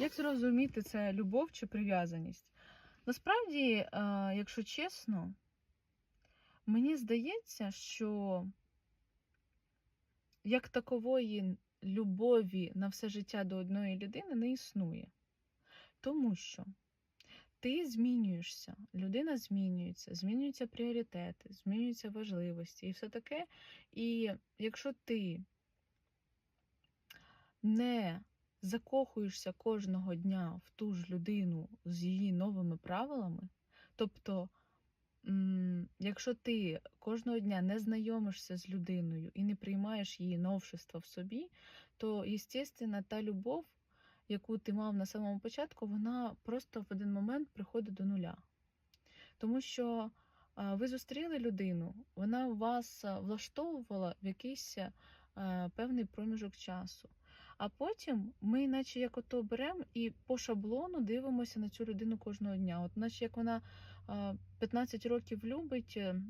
Як зрозуміти, це любов чи прив'язаність? Насправді, е, якщо чесно, мені здається, що як такової любові на все життя до одної людини не існує. Тому що ти змінюєшся, людина змінюється, змінюються пріоритети, змінюються важливості і все таке. І якщо ти не закохуєшся кожного дня в ту ж людину з її новими правилами, тобто, якщо ти кожного дня не знайомишся з людиною і не приймаєш її новшества в собі, то, естественно, та любов, яку ти мав на самому початку, вона просто в один момент приходить до нуля. Тому що ви зустріли людину, вона вас влаштовувала в якийсь певний проміжок часу. А потім ми, наче як ото беремо і по шаблону дивимося на цю людину кожного дня. От, наче як вона 15 років любить е,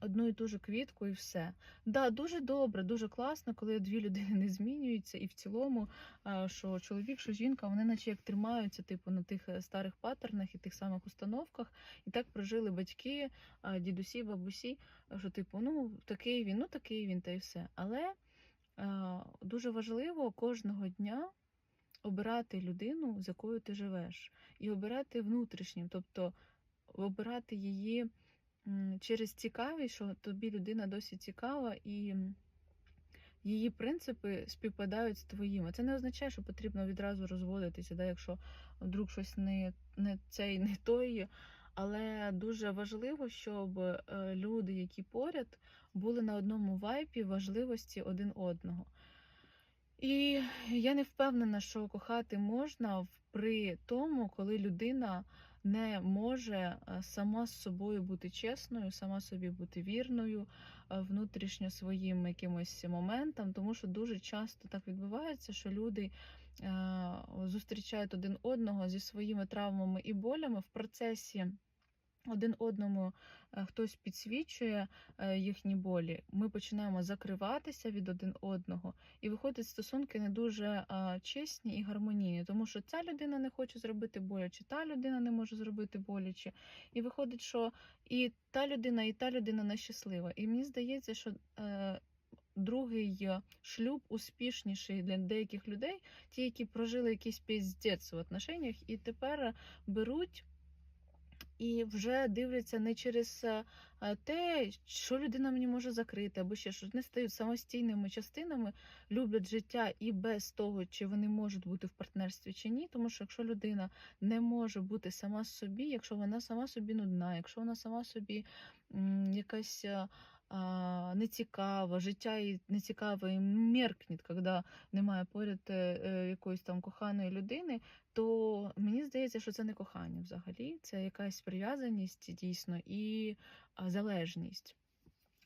одну і ту ж квітку, і все. Да, дуже добре, дуже класно, коли дві людини не змінюються, і в цілому, що чоловік, що жінка, вони наче як тримаються, типу, на тих е, старих паттернах і тих самих установках, і так прожили батьки, дідусі, бабусі, що типу, ну такий він, ну такий він, та й все. Але дуже важливо кожного дня обирати людину, з якою ти живеш, і обирати внутрішнім, тобто обирати її через цікавість, що тобі людина досі цікава, і її принципи співпадають з твоїми. Це не означає, що потрібно відразу розводитися, да, якщо вдруг щось не, не цей, не той. Але дуже важливо, щоб е, люди, які поряд, були на одному вайпі важливості один одного. І я не впевнена, що кохати можна при тому, коли людина не може е, сама з собою бути чесною, сама собі бути вірною, е, внутрішньо своїм якимось моментам, тому що дуже часто так відбувається, що люди е, зустрічають один одного зі своїми травмами і болями в процесі. Один одному е, хтось підсвічує е, їхні болі, ми починаємо закриватися від один одного, і виходять стосунки не дуже чесні і гармонійні, тому що ця людина не хоче зробити боляче, та людина не може зробити боляче. І виходить, що і та людина, і та людина нещаслива. І мені здається, що е, другий шлюб успішніший для деяких людей, ті, які прожили якийсь піздець в отношеннях, і тепер беруть. І вже дивляться не через е, е, те, що людина мені може закрити, або ще щось, не стають самостійними частинами, люблять життя і без того, чи вони можуть бути в партнерстві чи ні. Тому що якщо людина не може бути сама собі, якщо вона сама собі нудна, якщо вона сама собі якась е, нецікава, життя їй нецікаве і меркне, коли немає поряд е, е, якоїсь там коханої людини, то мені здається, що це не кохання взагалі, це якась прив'язаність дійсно і залежність.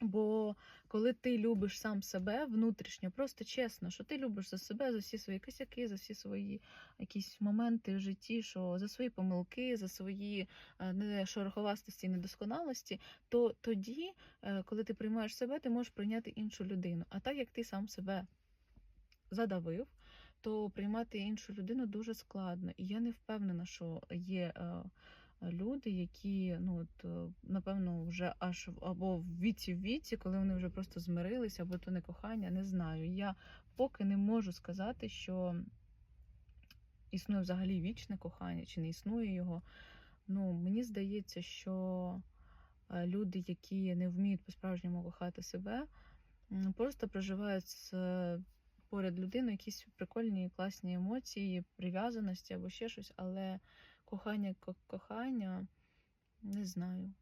Бо коли ти любиш сам себе внутрішньо, просто чесно, що ти любиш за себе, за всі свої косяки, за всі свої якісь моменти в житті, що за свої помилки, за свої е, шороховастості і недосконалості, то тоді, е, коли ти приймаєш себе, ти можеш прийняти іншу людину. А так як ти сам себе задавив, то приймати іншу людину дуже складно. І я не впевнена, що є е, люди, які, ну от, е, напевно, вже аж або в віці в віці, коли вони вже просто змирилися, або то не кохання, не знаю. Я поки не можу сказати, що існує взагалі вічне кохання, чи не існує його. Ну, мені здається, що е, люди, які не вміють по-справжньому кохати себе, просто проживають з е, поряд людини якісь прикольні, класні емоції, прив'язаності або ще щось, але кохання, ко- кохання, не знаю.